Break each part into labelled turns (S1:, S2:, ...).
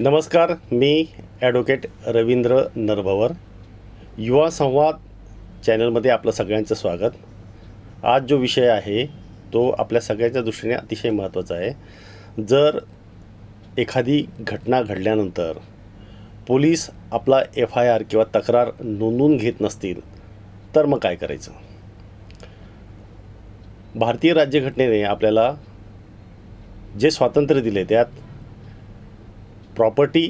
S1: नमस्कार मी ॲडव्होकेट रवींद्र नरभवर. युवा संवाद चॅनलमध्ये आपलं सगळ्यांचं स्वागत. आज जो विषय आहे तो आपल्या सगळ्यांच्या दृष्टीने अतिशय महत्त्वाचा आहे. जर एखादी घटना घडल्यानंतर पोलीस आपला एफ आय आर किंवा तक्रार नोंदवून घेत नसतील तर मग काय करायचं? भारतीय राज्यघटनेने आपल्याला जे स्वातंत्र्य दिले त्यात प्रॉपर्टी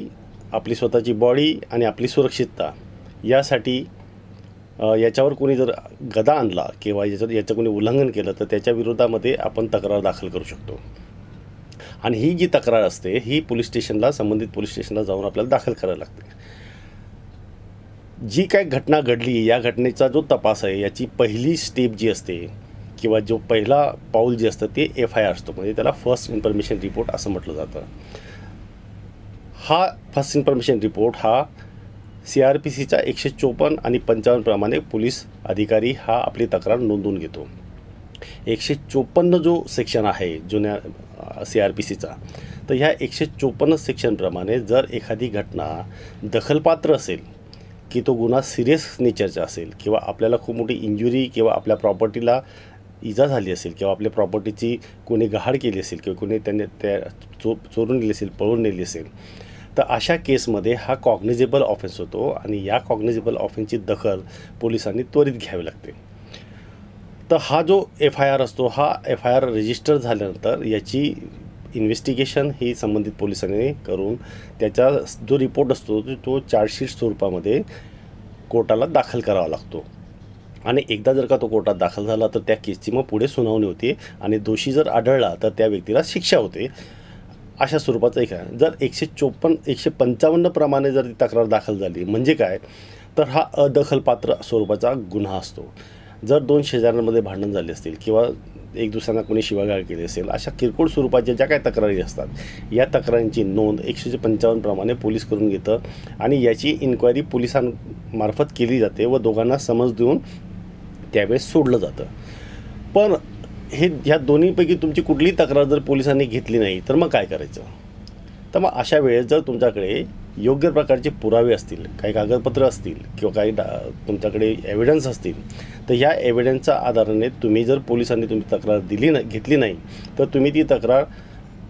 S1: आपली स्वतःची बॉडी आणि आपली सुरक्षितता यासाठी याच्यावर कोणी जर गदा आणला किंवा याचं याचं कोणी उल्लंघन केलं तर त्याच्या विरोधामध्ये आपण तक्रार दाखल करू शकतो. आणि ही जी तक्रार असते ही पोलीस स्टेशनला संबंधित पोलीस स्टेशनला जाऊन आपल्याला दाखल करायला लागते. जी काय घटना घडली या घटनेचा जो तपास आहे याची पहिली स्टेप जी असते किंवा जो पहिला पाऊल जे असतं ते एफ आय आर असतो. म्हणजे त्याला फर्स्ट इन्फॉर्मेशन रिपोर्ट असं म्हटलं जातं. हा फर्स्ट इन्फॉर्मेशन रिपोर्ट हा सी आर पी सीच्या एकशे चोपन्न आणि पंचावन्नप्रमाणे पोलीस अधिकारी हा आपली तक्रार नोंदवून घेतो. एकशे चोपन्न जो सेक्शन आहे जुन्या सी आर पी सीचा तर ह्या एकशे चोपन्न सेक्शनप्रमाणे जर एखादी घटना दखलपात्र असेल की तो गुन्हा सिरियस नेचरचा असेल किंवा आपल्याला खूप मोठी इंजुरी किंवा आपल्या प्रॉपर्टीला इजा झाली असेल किंवा आपल्या प्रॉपर्टीची कोणी गहाड केली असेल किंवा कोणी त्याने त्या चो चोरून नेली असेल पळून नेली असेल तर अशा केसमध्ये हा कॉग्निजेबल ऑफेन्स होतो आणि या कॉग्निजेबल ऑफेन्सची दखल पोलिसांनी त्वरित घ्यावी लागते. तर हा जो एफ आय आर असतो हा एफ आय आर रजिस्टर झाल्यानंतर याची इन्व्हेस्टिगेशन ही संबंधित पोलिसांनी करून त्याचा जो रिपोर्ट असतो तो- तो चार्जशीट स्वरूपामध्ये कोर्टाला दाखल करावा लागतो. आणि एकदा जर का तो कोर्टात दाखल झाला तर त्या केसची मग पुढे सुनावणी होते आणि दोषी जर आढळला तर त्या व्यक्तीला शिक्षा होते. अशा स्वरूपाचं एक आहे. जर एकशे चोपन्न एकशे पंचावन्नप्रमाणे जर ती तक्रार दाखल झाली म्हणजे काय? तर हा अदखलपात्र स्वरूपाचा गुन्हा असतो. जर दोन शेजाऱ्यांमध्ये भांडण झाले असतील किंवा एक दुसऱ्यांना कोणी शिवागाळ केली असेल अशा किरकोळ स्वरूपाच्या ज्या काही तक्रारी असतात या तक्रारींची नोंद एकशे पंचावन्नप्रमाणे पोलीस करून घेतं आणि याची इन्क्वायरी पोलिसांमार्फत केली जाते व दोघांना समज देऊन त्यावेळेस सोडलं जातं. पण हे ह्या दोन्हीपैकी तुमची कुठलीही तक्रार जर पोलिसांनी घेतली नाही तर मग काय करायचं? तर मग अशा वेळेस जर तुमच्याकडे योग्य प्रकारचे पुरावे असतील काही कागदपत्र असतील किंवा काही डा तुमच्याकडे एव्हिडन्स असतील तर ह्या एव्हिडन्सच्या आधाराने तुम्ही जर पोलिसांनी तुम्ही तक्रार दिली नाही घेतली नाही तर तुम्ही ती तक्रार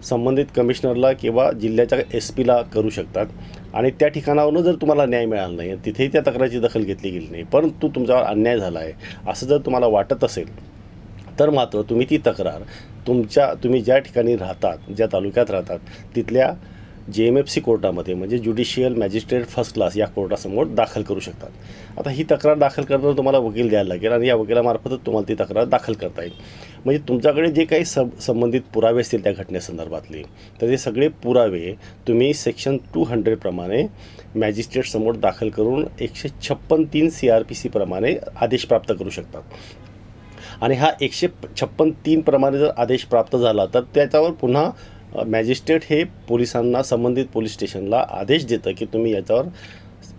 S1: संबंधित कमिशनरला किंवा जिल्ह्याच्या एस पीला करू शकतात. आणि त्या ठिकाणावरून जर तुम्हाला न्याय मिळाला नाही तिथेही त्या तक्रारीची दखल घेतली गेली नाही परंतु तुमच्यावर अन्याय झाला आहे असं जर तुम्हाला वाटत असेल तर मात्र तुम्ही ती तक्रार तुमच्या तुम्ही ज्या ठिकाणी राहतात ज्या तालुक्यात राहतात तिथल्या जे एम एफ सी कोर्टामध्ये म्हणजे ज्युडिशियल मॅजिस्ट्रेट फर्स्ट क्लास या कोर्टासमोर दाखल करू शकतात. आता ही तक्रार दाखल करताना तुम्हाला वकील द्यायला लागेल आणि या वकिलामार्फतच तुम्हाला ती तक्रार दाखल करता येईल. म्हणजे तुमच्याकडे जे काही सब संबंधित पुरावे असतील त्या घटनेसंदर्भातले तर ते सगळे पुरावे तुम्ही सेक्शन टू हंड्रेडप्रमाणे मॅजिस्ट्रेटसमोर दाखल करून एकशे छप्पन तीन सी आर पी सीप्रमाणे आदेश प्राप्त करू शकतात. आणि हा एकशे छप्पन तीनप्रमाणे जर आदेश प्राप्त झाला तर त्याच्यावर पुन्हा मॅजिस्ट्रेट हे पोलिसांना संबंधित पोलीस स्टेशनला आदेश देतं की तुम्ही याच्यावर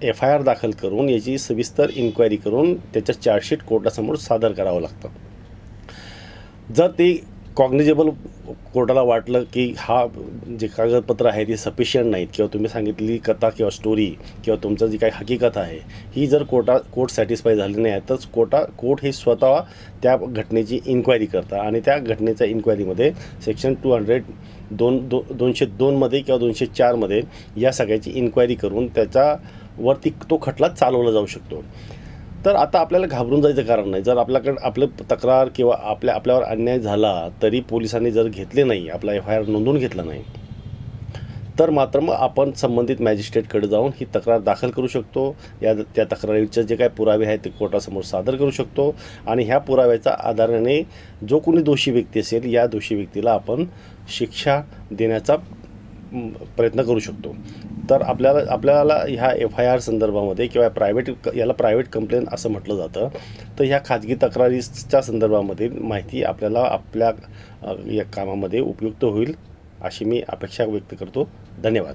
S1: एफ आय आर दाखल करून याची सविस्तर इन्क्वायरी करून त्याचं चार्जशीट कोर्टासमोर सादर करावं लागतं. जर ते कॉग्निजेबल कोर्टाला वाटलं की हा जे कागदपत्र आहे ती सफिशियंट नाहीत किंवा तुम्ही सांगितलेली कथा किंवा स्टोरी किंवा तुमचं जी काही हकीकत आहे ही जर कोर्टा कोर्ट सॅटिस्फाय झाली नाही तर कोर्टा कोर्ट हे स्वतः त्या घटनेची इन्क्वायरी करता. आणि त्या घटनेच्या इन्क्वायरीमध्ये सेक्शन टू हंड्रेड दोन दो दोनशे दोनमध्ये किंवा दोनशे चारमध्ये या सगळ्याची इन्क्वायरी करून त्याच्यावरती तो खटला चालवला जाऊ शकतो. तर आता आपल्याला घाबरून जायचं कारण नाही. जर आपल्याकडे आपलं तक्रार किंवा आपल्या आपल्यावर अन्याय झाला तरी पोलिसांनी जर घेतले नाही आपला एफ आय आर नोंदवून घेतला नाही तर मात्र मग आपण संबंधित मॅजिस्ट्रेटकडे जाऊन ही तक्रार दाखल करू शकतो. या त्या तक्रारीचे जे काय पुरावे आहेत ते कोर्टासमोर सादर करू शकतो. आणि ह्या पुराव्याच्या आधाराने जो कोणी दोषी व्यक्ती असेल या दोषी व्यक्तीला आपण शिक्षा देण्याचा प्रयत्न करू शकतो. तर आपल्याला आपल्याला ह्या एफ आय आर संदर्भामध्ये किंवा प्रायव्हेट याला प्रायव्हेट कंप्लेन असं म्हटलं जातं. तर ह्या खाजगी तक्रारीच्या संदर्भामध्ये माहिती आपल्याला आपल्या या कामामध्ये उपयुक्त होईल अशी मी अपेक्षा व्यक्त करतो. धन्यवाद.